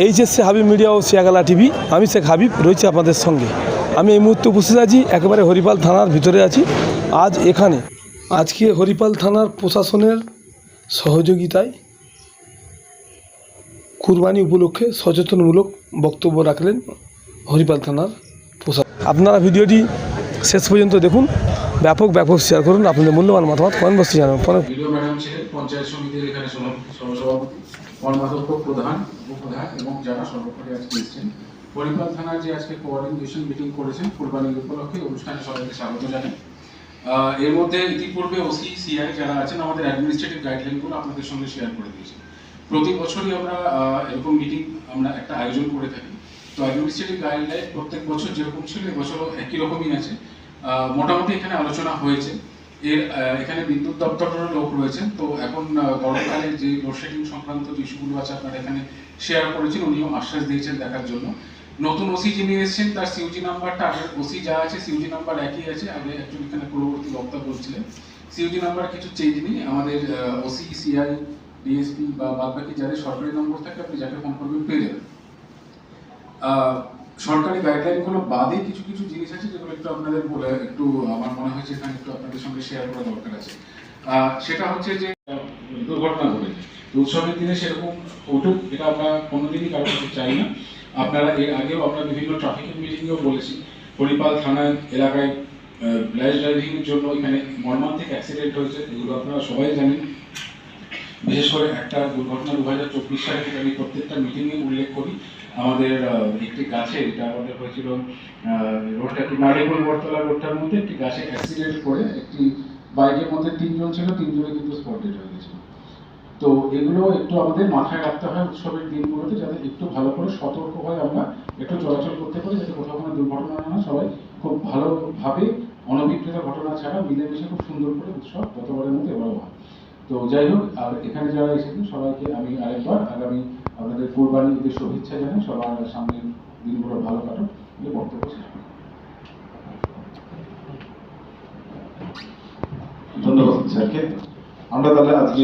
HSC Habib media ও Shiagala TV, আমি শেখ হাবিব, রয়েছি আপনাদের সঙ্গে। আমি এই মুহূর্তে উপস্থিত আছি একেবারে হরিপাল থানার ভিতরে আছি। আজ এখানে, আজকে হরিপাল থানার প্রশাসনের সহযোগিতায় কুরবানি উপলক্ষে সচেতনমূলক বক্তব্য রাখলেন হরিপাল থানার প্রশাসন। আপনারা ভিডিওটি শেষ পর্যন্ত দেখুন। ব্যাপক ব্যাপক শেয়ার করুন। আপনাদের মূল্যবান মতামত কমেন্ট বক্সে জানান। ম্যাডাম ছিলেন পঞ্চায়েত সমিতির এখানে সহ- সহসভাপতি কর্মাধ্যক্ষ প্রধান উপপ্রধান এবং যারা সর্বোপরি আজকে এসেছেন। হরিপাল থানার যে আজকে কোঅর্ডিনেশন মিটিং করেছেন কোরবানির উপলক্ষে অনুষ্ঠানে সবাইকে স্বাগত জানাই। এর মধ্যে ইতিপূর্বে ওসি সিআই যারা আছেন, আমাদের অ্যাডমিনিস্ট্রেটিভ গাইডলাইনগুলো আপনাদের সঙ্গে শেয়ার করে দিয়েছি প্রতি বছরই আমরা এরকম মিটিং আমরা একটা আয়োজন করে থাকি। তো অ্যাডমিনিস্ট্রেটিভ গাইডলাইন প্রত্যেক বছর যেরকম ছিল, এবছরও একই রকমই আছে। মোটামুটি এখানে আলোচনা হয়েছে। এর এখানে বিদ্যুৎ দপ্তরেরও লোক রয়েছেন। তো এখন গরমকালে যে লোডশেডিং সংক্রান্ত যে ইস্যুগুলো আছে আপনারা এখানে শেয়ার করেছেন, উনিও আশ্বাস দিয়েছেন দেখার জন্য। নতুন ওসি যিনি এসেছেন, তার সিউজি নাম্বারটা আগের ওসি যা আছে সিউজি নাম্বার একই আছে। আগে একজন এখানে পূর্ববর্তী বক্তা বলছিলেন। সিউজি নাম্বার কিছু চেঞ্জ নেই। আমাদের ওসি সিআই ডিএসপি বা বাদবাকি যাদের সরকারি নম্বর থাকে, আপনি যাকে ফোন করবেন, পেয়ে যাবেন। সরকারি গাইডলাইনগুলো বাদে কিছু কিছু জিনিস আছে যেগুলো একটু আপনাদের বলে, একটু আমার মনে হয়েছে এখানে একটু আপনাদের সঙ্গে শেয়ার করা দরকার আছে। সেটা হচ্ছে যে, দুর্ঘটনা ঘটেছে। তো উৎসবের দিনে সেরকম ঘটুক এটা আমরা কোনোদিনই কারও কাছে চাই না। আপনারা এর আগেও আমরা বিভিন্ন ট্রাফিকের মিটিংয়েও বলেছি, হরিপাল থানা এলাকায় ব্ল্যাশ ড্রাইভিং এর জন্য এখানে মর্মান্তিক অ্যাক্সিডেন্ট হয়েছে, এগুলো আপনারা সবাই জানেন। বিশেষ করে একটা দুর্ঘটনা দু হাজার চব্বিশ সালে আমি প্রত্যেকটা মিটিংয়ে উল্লেখ করি। আমাদের একটি গাছে, এটা আমাদের হয়েছিল রোডটা একটি নারিকুল বটতলা রোডটার মধ্যে, একটি গাছে অ্যাক্সিডেন্ট করে একটি বাইকের মধ্যে তিনজন ছিল, তিনজনে কিন্তু স্পট হয়ে গেছিল। তো এগুলো একটু আমাদের মাথায় রাখতে হয় উৎসবের দিনগুলোতে, যাতে একটু ভালো করে সতর্ক হয়ে আমরা একটু চলাচল করতে পারি, যাতে কোথাও কোনো দুর্ঘটনা না সবাই খুব ভালোভাবে অনভিপ্রেত ঘটনা ছাড়া মিলেমিশে খুব সুন্দর করে উৎসব গতবারের মতো এবারও হয়। তো যাই হোক, আর এখানে যারা এসেছেন, সবাইকে আমি আরেকবার আগামী আপনাদের কোরবানি ঈদের শুভেচ্ছা জানাই সবার সামনের দিনগুলো ভালো কাটুক বলে বক্তব্য শেষ। ধন্যবাদ স্যারকে আমরা তাহলে আজকে